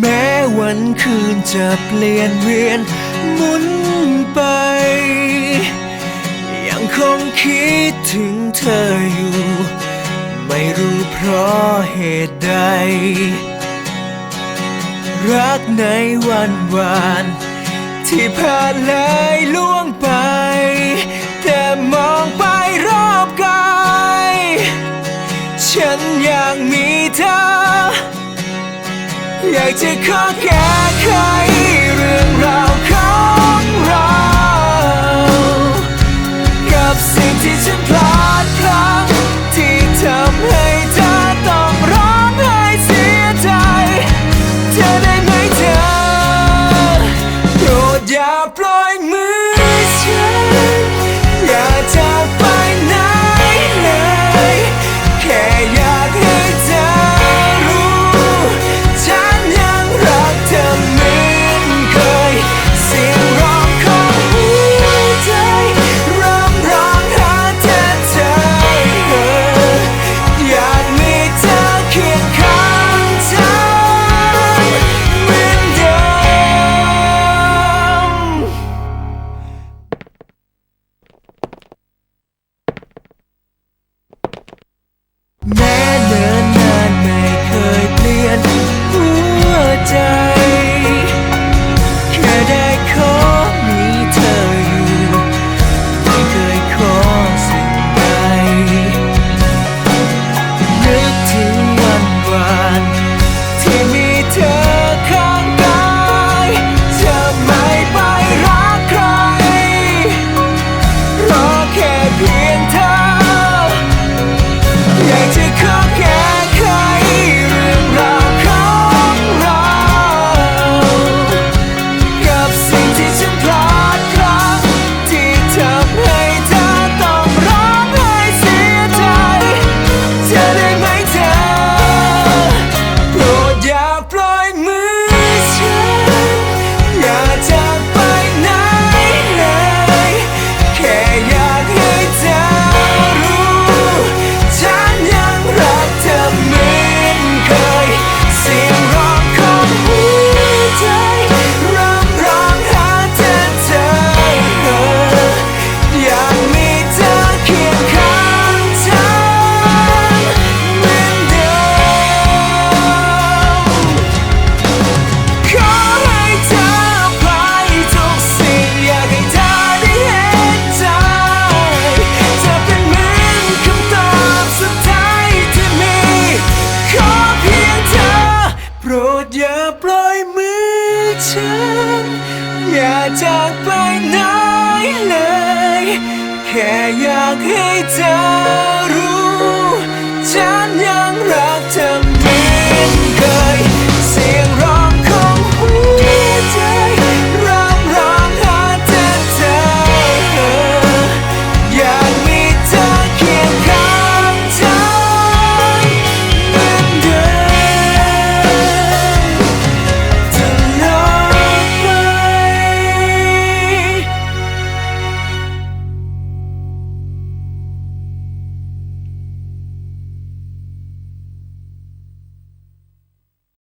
แม้วันคืนจะเปลี่ยนเวียนหมุนไป ยังคงคิดถึงเธออยู่ ไม่รู้เพราะเหตุใด รักในวันวาน ที่ผ่านเลยล่วงไป อยากจะขอแก้ไขเรื่องราวของเรา กับสิ่งที่ฉันพลาดครั้งที่ทำให้เธอต้องร้องไห้เสียใจเธอได้ Man. ปล่อยมือฉัน อย่าจากไปไหนเลย แค่อยากให้เธอรู้ ฉันยังรักเธอ